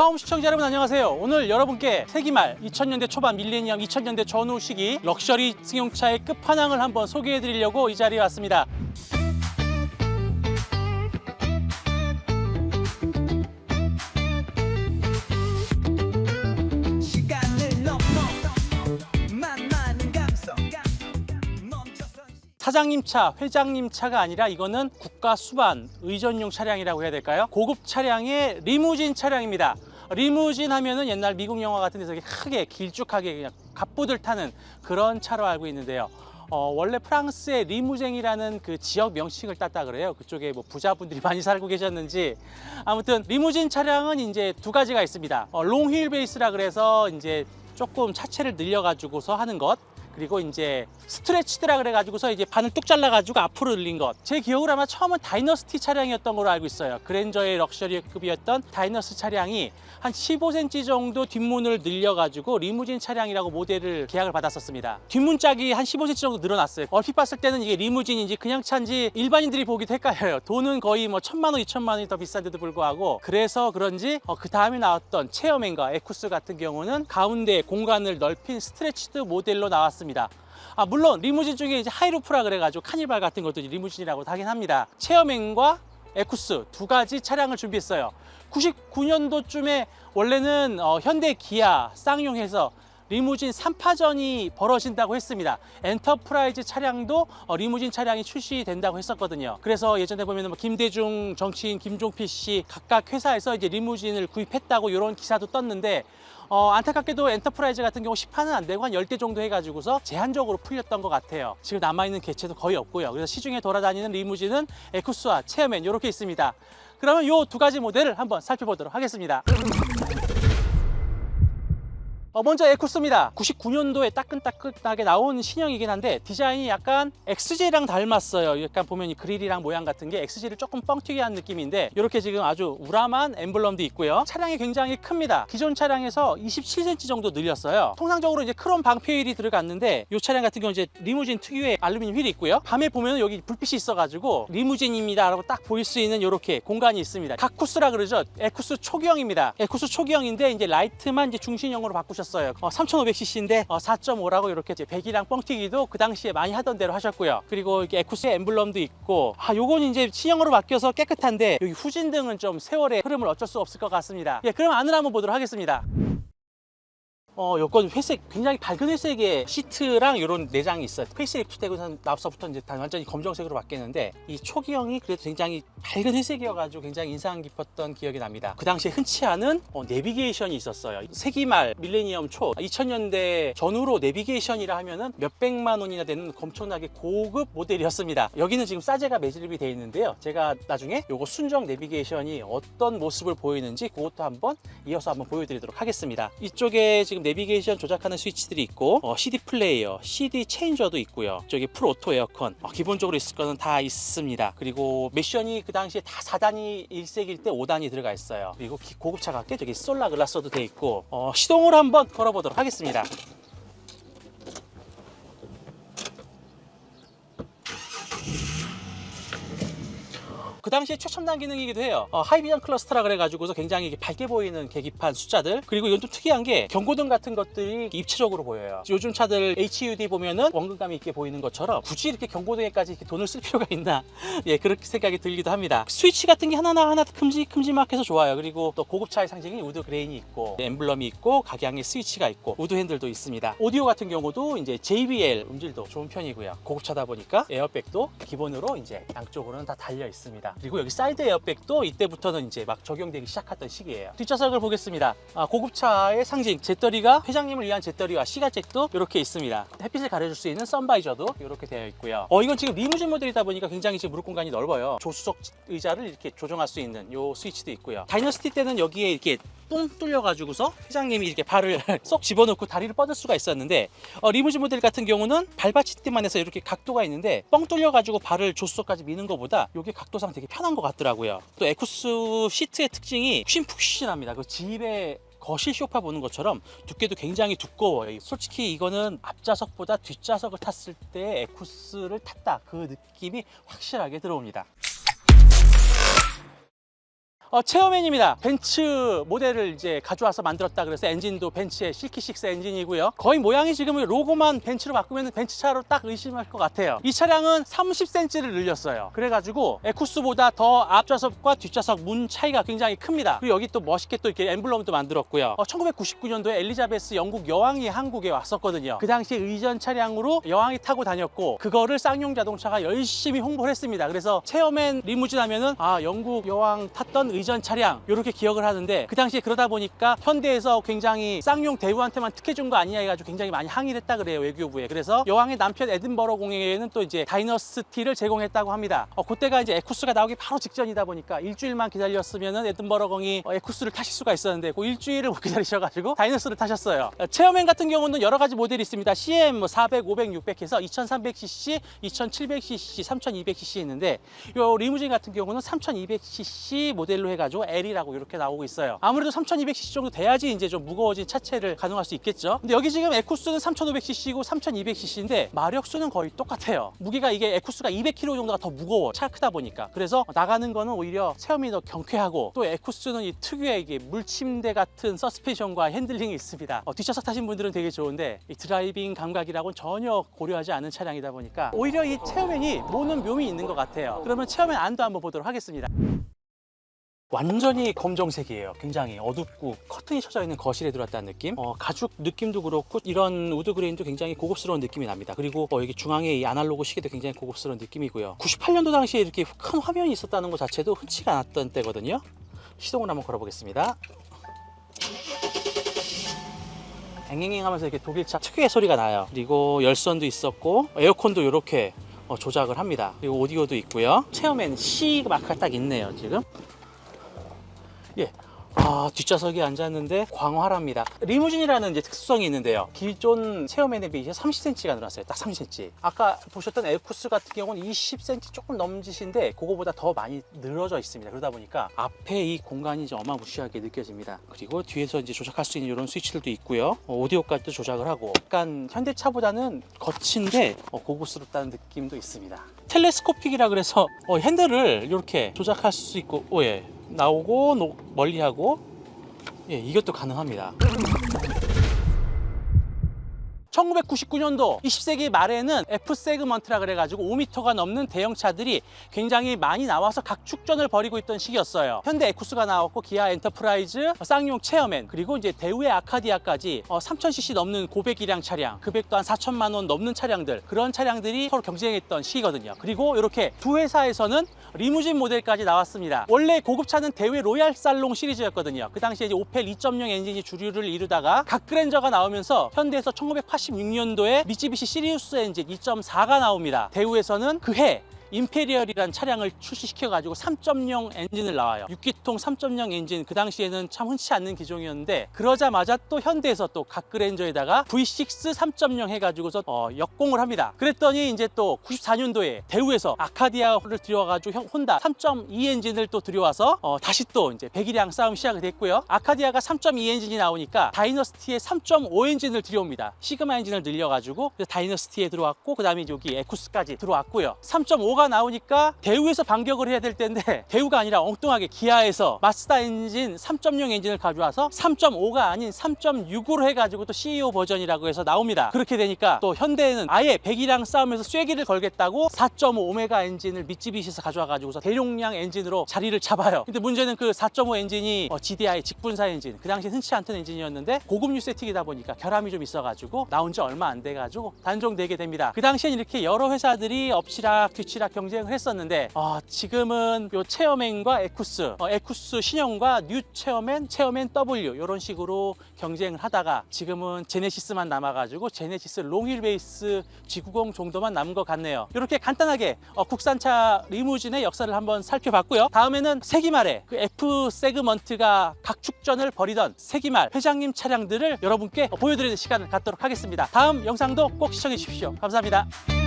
다음 시청자 여러분 안녕하세요. 오늘 여러분께 세기말 2000년대 초반 밀레니엄 2000년대 전후 시기 럭셔리 승용차의 끝판왕을 한번 소개해 드리려고 이 자리에 왔습니다. 사장님 차, 회장님 차가 아니라 이거는 국가 수반 의전용 차량이라고 해야 될까요? 고급 차량의 리무진 차량입니다. 리무진 하면은 옛날 미국 영화 같은 데서 크게 길쭉하게 그냥 갑부들 타는 그런 차로 알고 있는데요. 어, 원래 프랑스의 리무쟁이라는 그 지역 명칭을 땄다 그래요. 그쪽에 뭐 부자분들이 많이 살고 계셨는지 아무튼 리무진 차량은 이제 두 가지가 있습니다. 어, 롱휠 베이스라 그래서 이제 조금 차체를 늘려가지고서 하는 것. 그리고 이제 스트레치드라 그래가지고서 이제 반을 뚝 잘라가지고 앞으로 늘린 것. 제 기억으로 아마 처음은 다이너스티 차량이었던 걸로 알고 있어요. 그랜저의 럭셔리급이었던 다이너스 차량이 한 15cm 정도 뒷문을 늘려가지고 리무진 차량이라고 모델을 계약을 받았었습니다. 뒷문 짝이 한 15cm 정도 늘어났어요. 얼핏 봤을 때는 이게 리무진인지 그냥 차인지 일반인들이 보기도 헷갈려요. 돈은 거의 뭐 천만 원, 이천만 원이 더 비싼데도 불구하고 그래서 그런지 어, 그 다음에 나왔던 체어맨과 에쿠스 같은 경우는 가운데 공간을 넓힌 스트레치드 모델로 나왔 습니다. 아 물론 리무진 중에 이제 하이루프라 그래가지고 카니발 같은 것도 리무진이라고 하긴 합니다. 체어맨과 에쿠스 두 가지 차량을 준비했어요. 99년도쯤에 원래는 어, 현대 기아 쌍용해서 리무진 3파전이 벌어진다고 했습니다. 엔터프라이즈 차량도 어, 리무진 차량이 출시된다고 했었거든요. 그래서 예전에 보면 뭐 김대중 정치인 김종필 씨 각각 회사에서 이제 리무진을 구입했다고 이런 기사도 떴는데 어, 안타깝게도 엔터프라이즈 같은 경우 10판은 안 되고 한 10대 정도 해가지고서 제한적으로 풀렸던 것 같아요. 지금 남아있는 개체도 거의 없고요. 그래서 시중에 돌아다니는 리무진은 에쿠스와 체어맨 이렇게 있습니다. 그러면 이 두 가지 모델을 한번 살펴보도록 하겠습니다. 어, 먼저 에쿠스입니다. 99년도에 따끈따끈하게 나온 신형이긴 한데 디자인이 약간 XJ랑 닮았어요. 약간 보면 이 그릴이랑 모양 같은 게 XJ를 조금 뻥튀기 한 느낌인데 이렇게 지금 아주 우람한 엠블럼도 있고요. 차량이 굉장히 큽니다. 기존 차량에서 27cm 정도 늘렸어요. 통상적으로 이제 크롬 방패 휠이 들어갔는데 이 차량 같은 경우 이제 리무진 특유의 알루미늄 휠이 있고요. 밤에 보면 여기 불빛이 있어가지고 리무진입니다 라고 딱 보일 수 있는 이렇게 공간이 있습니다. 가쿠스라 그러죠. 에쿠스 초기형입니다. 에쿠스 초기형인데 이제 라이트만 이제 중신형으로 바꾸셨 어요. 어, 3,500cc인데 4.5라고 이렇게 이제 배기량 뻥튀기도 그 당시에 많이 하던 대로 하셨고요. 그리고 이게 에쿠스의 엠블럼도 있고 아 요건 이제 신형으로 바뀌어서 깨끗한데 여기 후진등은 좀 세월의 흐름을 어쩔 수 없을 것 같습니다. 예, 그럼 안을 한번 보도록 하겠습니다. 어, 요건 회색, 굉장히 밝은 회색의 시트랑 이런 내장이 있어요. 페이스리프트 되고 나서부터 이제 다 완전히 검정색으로 바뀌었는데 이 초기형이 그래도 굉장히 밝은 회색이어가지고 굉장히 인상 깊었던 기억이 납니다. 그 당시에 흔치 않은 어, 내비게이션이 있었어요. 세기 말 밀레니엄 초 2000년대 전후로 내비게이션이라 하면은 몇백만 원이나 되는 엄청나게 고급 모델이었습니다. 여기는 지금 싸제가 매질이 되어 있는데요. 제가 나중에 요거 순정 내비게이션이 어떤 모습을 보이는지 그것도 한번 이어서 한번 보여드리도록 하겠습니다. 이쪽에 지금 내비게이션 조작하는 스위치들이 있고 어, CD 플레이어, CD 체인저도 있고요. 저기 풀 오토 에어컨 어, 기본적으로 있을 거는 다 있습니다. 그리고 미션이 그 당시에 다 4단이 1색일 때 5단이 들어가 있어요. 그리고 기- 고급차 같게 저기 솔라 글라스도 돼 있고 어, 시동을 한번 걸어보도록 하겠습니다. 그 당시에 최첨단 기능이기도 해요. 어, 하이비전 클러스터라 그래가지고서 굉장히 밝게 보이는 계기판 숫자들 그리고 이건 좀 특이한 게 경고등 같은 것들이 입체적으로 보여요. 요즘 차들 HUD 보면은 원근감이 있게 보이는 것처럼 굳이 이렇게 경고등에까지 이렇게 돈을 쓸 필요가 있나? 예, 그렇게 생각이 들기도 합니다. 스위치 같은 게 하나나 하나 큼직큼직막해서 좋아요. 그리고 또 고급차의 상징인 우드 그레인이 있고 엠블럼이 있고 각양의 스위치가 있고 우드 핸들도 있습니다. 오디오 같은 경우도 이제 JBL 음질도 좋은 편이고요. 고급차다 보니까 에어백도 기본으로 이제 양쪽으로는 다 달려 있습니다. 그리고 여기 사이드 에어백도 이때부터는 이제 막 적용되기 시작했던 시기예요. 뒷좌석을 보겠습니다. 아, 고급차의 상징 제떨이가 회장님을 위한 제떨이와 시가잭도 이렇게 있습니다. 햇빛을 가려줄 수 있는 선바이저도 이렇게 되어 있고요. 어 이건 지금 리무진 모델이다 보니까 굉장히 지금 무릎 공간이 넓어요. 조수석 의자를 이렇게 조정할 수 있는 요 스위치도 있고요. 다이너스티 때는 여기에 이렇게 똥 뚫려가지고서 회장님이 이렇게 발을 쏙 집어넣고 다리를 뻗을 수가 있었는데 어, 리무진 모델 같은 경우는 발받침대만 해서 이렇게 각도가 있는데 뻥 뚫려가지고 발을 조수석까지 미는 것보다 이게 각도상 되게 편한 것 같더라고요. 또 에쿠스 시트의 특징이 푹신푹신합니다. 그 집에 거실 소파 보는 것처럼 두께도 굉장히 두꺼워요. 솔직히 이거는 앞좌석보다 뒷좌석을 탔을 때 에쿠스를 탔다 그 느낌이 확실하게 들어옵니다. 어, 체어맨입니다. 벤츠 모델을 이제 가져와서 만들었다 그래서 엔진도 벤츠의 실키6 엔진이고요. 거의 모양이 지금 로고만 벤츠로 바꾸면 벤츠 차로 딱 의심할 것 같아요. 이 차량은 30cm를 늘렸어요. 그래가지고 에쿠스보다 더 앞좌석과 뒷좌석 문 차이가 굉장히 큽니다. 그리고 여기 또 멋있게 또 이렇게 엠블럼도 만들었고요. 어, 1999년도에 엘리자베스 영국 여왕이 한국에 왔었거든요. 그 당시 의전 차량으로 여왕이 타고 다녔고 그거를 쌍용 자동차가 열심히 홍보를 했습니다. 그래서 체어맨 리무진 하면은 아 영국 여왕 탔던 의전 차량 이렇게 기억을 하는데 그 당시에 그러다 보니까 현대에서 굉장히 쌍용 대우한테만 특혜 준 거 아니냐 해가지고 굉장히 많이 항의를 했다 그래요 외교부에. 그래서 여왕의 남편 에든버러 공항에는 또 이제 다이너스티를 제공했다고 합니다. 어, 그때가 이제 에쿠스가 나오기 바로 직전이다 보니까 일주일만 기다렸으면은 에든버러 공이 어, 에쿠스를 타실 수가 있었는데 그 일주일을 못 기다리셔가지고 다이너스를 타셨어요. 어, 체어맨 같은 경우는 여러 가지 모델이 있습니다. CM 뭐 400, 500, 600 해서 2300cc, 2700cc, 3200cc 있는데 요 리무진 같은 경우는 3200cc 모델로 해가지고 L이라고 이렇게 나오고 있어요. 아무래도 3200cc 정도 돼야지 이제 좀 무거워진 차체를 가능할 수 있겠죠. 근데 여기 지금 에쿠스는 3500cc고 3200cc인데 마력수는 거의 똑같아요. 무게가 이게 에쿠스가 200kg 정도가 더 무거워. 차가 크다 보니까. 그래서 나가는 거는 오히려 체험이 더 경쾌하고 또 에쿠스는 이 특유의 이게 물침대 같은 서스펜션과 핸들링이 있습니다. 어, 뒷좌석 타신 분들은 되게 좋은데 이 드라이빙 감각이라고는 전혀 고려하지 않은 차량이다 보니까 오히려 이 체어맨이 모는 묘미 있는 것 같아요. 그러면 체어맨 안도 한번 보도록 하겠습니다. 완전히 검정색이에요. 굉장히 어둡고 커튼이 쳐져 있는 거실에 들어왔다는 느낌. 어, 가죽 느낌도 그렇고 이런 우드 그레인도 굉장히 고급스러운 느낌이 납니다. 그리고 어, 여기 중앙에 이 아날로그 시계도 굉장히 고급스러운 느낌이고요. 98년도 당시에 이렇게 큰 화면이 있었다는 것 자체도 흔치가 않았던 때거든요. 시동을 한번 걸어보겠습니다. 앵앵앵 하면서 이렇게 독일차 특유의 소리가 나요. 그리고 열선도 있었고 에어컨도 이렇게 어, 조작을 합니다. 그리고 오디오도 있고요. 체어맨 C 마크가 딱 있네요, 지금. 예. 아, 뒷좌석에 앉았는데 광활합니다. 리무진이라는 이제 특수성이 있는데요. 기존 체어맨에 비해 30cm가 늘었어요. 딱 30cm. 아까 보셨던 에쿠스 같은 경우는 20cm 조금 넘짓인데 그거보다 더 많이 늘어져 있습니다. 그러다 보니까 앞에 이 공간이 이제 어마무시하게 느껴집니다. 그리고 뒤에서 이제 조작할 수 있는 이런 스위치들도 있고요. 어, 오디오까지도 조작을 하고 약간 현대차보다는 거친데 어, 고급스럽다는 느낌도 있습니다. 텔레스코픽이라 그래서 어, 핸들을 이렇게 조작할 수 있고, 오, 예. 나오고 노- 멀리하고 예, 이것도 가능합니다. 1999년도 20세기 말에는 F 세그먼트라 그래가지고 5m가 넘는 대형차들이 굉장히 많이 나와서 각축전을 벌이고 있던 시기였어요. 현대 에쿠스가 나왔고 기아 엔터프라이즈, 쌍용 체어맨 그리고 이제 대우의 아카디아까지 어, 3000cc 넘는 고배기량 차량, 금액도 한 4천만 원 넘는 차량들 그런 차량들이 서로 경쟁했던 시기거든요. 그리고 이렇게 두 회사에서는 리무진 모델까지 나왔습니다. 원래 고급차는 대회 로얄 살롱 시리즈였거든요. 그 당시에 이제 오펠 2.0 엔진이 주류를 이루다가 각 그랜저가 나오면서 현대에서 1986년도에 미쓰비시 시리우스 엔진 2.4가 나옵니다. 대우에서는 그 해 임페리얼이라는 차량을 출시시켜가지고 3.0 엔진을 나와요. 6기통 3.0 엔진 그 당시에는 참 흔치 않는 기종이었는데 그러자마자 또 현대에서 또 각그랜저에다가 V6 3.0 해가지고서 어, 역공을 합니다. 그랬더니 이제 또 94년도에 대우에서 아카디아를 들여와가지고 형- 혼다 3.2 엔진을 또 들여와서 어, 다시 또 이제 배기량 싸움 시작이 됐고요. 아카디아가 3.2 엔진이 나오니까 다이너스티의 3.5 엔진을 들여옵니다. 시그마 엔진을 늘려가지고 다이너스티에 들어왔고 그 다음에 여기 에쿠스까지 들어왔고요. 3.5가 나오니까 대우에서 반격을 해야 될 텐데 대우가 아니라 엉뚱하게 기아에서 마스다 엔진 3.0 엔진을 가져와서 3.5가 아닌 3.6으로 해가지고 또 CEO 버전이라고 해서 나옵니다. 그렇게 되니까 또 현대는 아예 배기량 싸움에서 쐐기를 걸겠다고 4.5 오메가 엔진을 미쯔비시에서 가져와가지고서 대용량 엔진으로 자리를 잡아요. 근데 문제는 그 4.5 엔진이 어, GDI 직분사 엔진 그 당시 흔치 않던 엔진이었는데 고급류 세팅이다 보니까 결함이 좀 있어가지고 나온 지 얼마 안 돼가지고 단종되게 됩니다. 그 당시엔 이렇게 여러 회사들이 엎치락 뒤치락 경쟁을 했었는데 어, 지금은 요 체어맨과 에쿠스, 어, 에쿠스 신형과 뉴 체어맨, 체어맨 W 이런 식으로 경쟁을 하다가 지금은 제네시스만 남아가지고 제네시스 롱힐 베이스 G90 정도만 남은 것 같네요. 이렇게 간단하게 어, 국산차 리무진의 역사를 한번 살펴봤고요. 다음에는 세기말에 그 F 세그먼트가 각축전을 벌이던 세기말 회장님 차량들을 여러분께 어, 보여드리는 시간을 갖도록 하겠습니다. 다음 영상도 꼭 시청해 주십시오. 감사합니다.